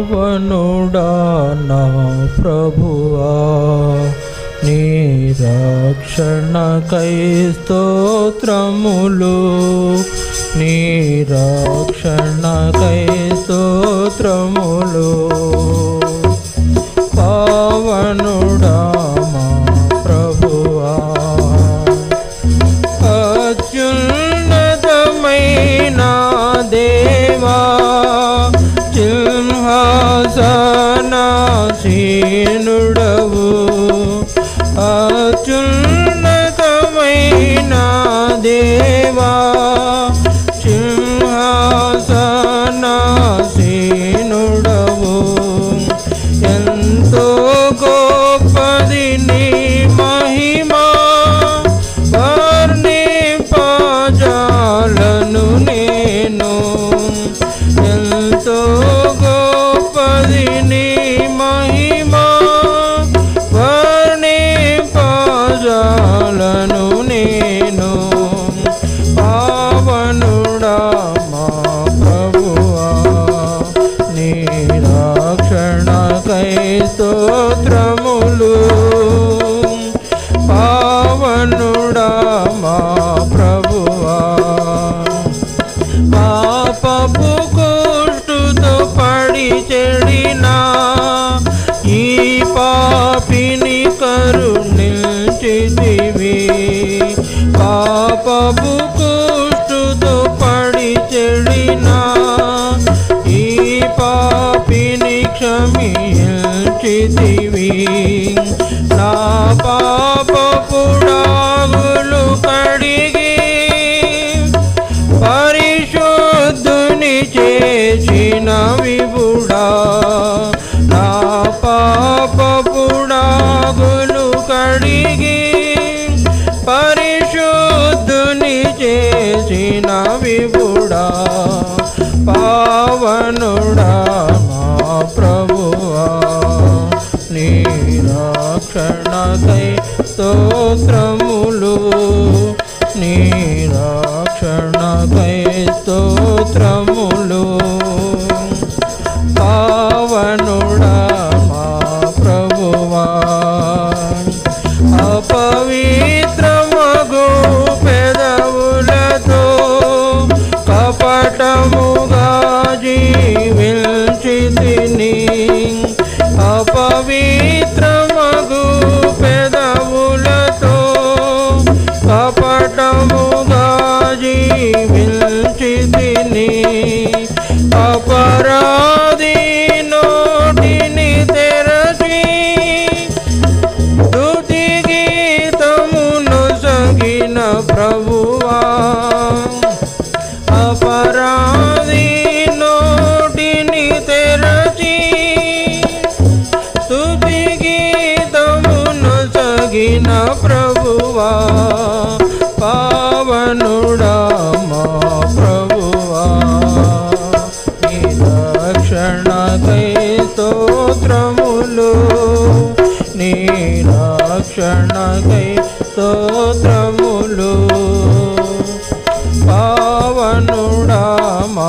పావనుడా నా ప్రభువా నీ రక్షణకై స్తోత్రములు నీ రక్షణకై స్తోత్రములు. అత్యున్నతమైన స్తోత్రము నా పాపపుడాగులు కడిగి పరిశుద్ధుని చేసిన విభుడా నా పాపపుడాగులు కడిగి పరిశుద్ధుని చేసిన విభుడా పావనుడా. రక్షణకై స్తోత్రములు. నీ రక్షణకై స్తోత్రం పావనుడా మా ప్రభువా. నీ రక్షణకై స్తోత్రములు నీ రక్షణకై స్తోత్రములు పావనుడా మా